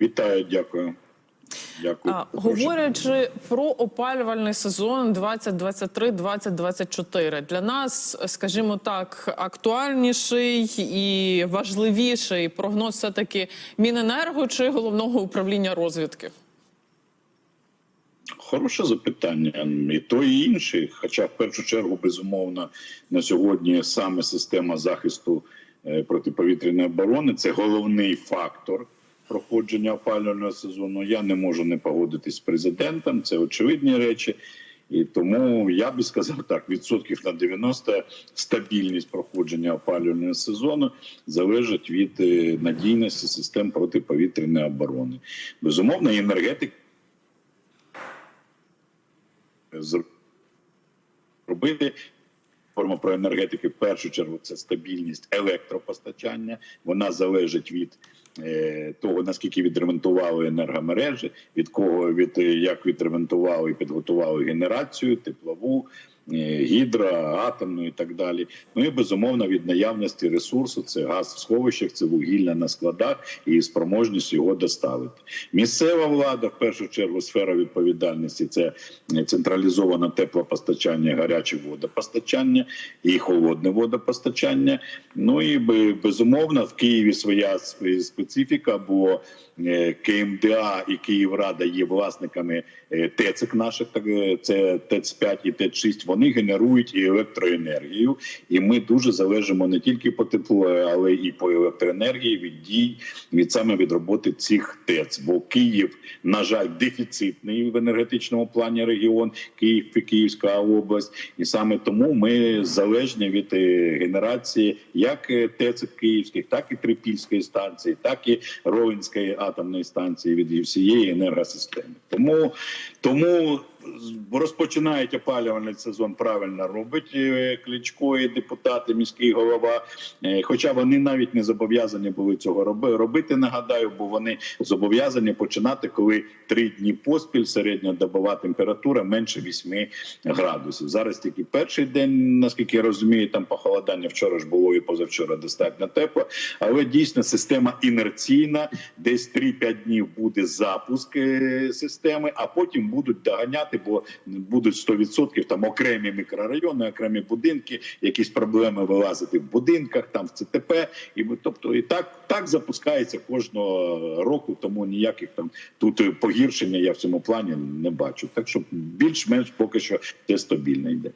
Вітаю, дякую. Дякую. Говорячи про опалювальний сезон 2023-2024, для нас, скажімо так, актуальніший і важливіший прогноз все таки Міненерго чи головного управління розвідки? Хороше запитання. І то, і інше. Хоча, в першу чергу, безумовно, на сьогодні саме система захисту е, протиповітряної оборони це головний фактор проходження опалювального сезону. Я не можу не погодитись з президентом. Це очевидні речі. І тому я би сказав так: відсотків на 90 стабільність проходження опалювального сезону залежить від е, надійності систем протиповітряної оборони. Безумовно, і енергетика зробити. Форма про енергетики в першу чергу це стабільність електропостачання. Вона залежить від е, того наскільки відремонтували енергомережі, від кого від як відремонтували і підготували генерацію, теплову, гідро, атомну і так далі. Ну і безумовно від наявності ресурсу це газ в сховищах, це вугілля на складах і спроможність його доставити. Місцева влада, в першу чергу, сфера відповідальності це централізоване теплопостачання, гаряче водопостачання і холодне водопостачання. Ну і безумовно в Києві своя специфіка, бо е, КМДА і Київрада є власниками е, наших, так е, це ТЕЦ 5 і ТЕЦ 6 Вони генерують і електроенергію, і ми дуже залежимо не тільки по теплу, але і по електроенергії від дій від саме від роботи цих ТЕЦ. Бо Київ, на жаль, дефіцитний в енергетичному плані регіон, Київ і Київська область, і саме тому ми залежні від е, генерації як е, ТЕЦ Київських, так і Трипільської станції, так і Ровенської атомної станції від всієї енергосистеми. Тому тому розпочинають опалювальний сезон. Правильно робить е, Кличко і депутати, міський голова. Е, Хоча вони навіть не зобов'язані були цього роби- робити. Нагадаю, бо вони зобов'язані починати, коли три дні поспіль середньодобова температура менше 8 градусів. Зараз тільки перший день, наскільки я розумію, там похолодання вчора ж було і позавчора достатньо тепло. Але дійсно система інерційна, десь 3-5 днів буде запуск е, системи, а потім будуть доганяти, бо будуть 100% там окремі мікрорайони, окремі будинки, якісь проблеми вилазити в будинках, там в ЦТП, і ми, тобто і так, так запускається кожного року. Тому ніяких там тут погіршення я в цьому плані не бачу. Так що більш-менш поки що це стабільно йде.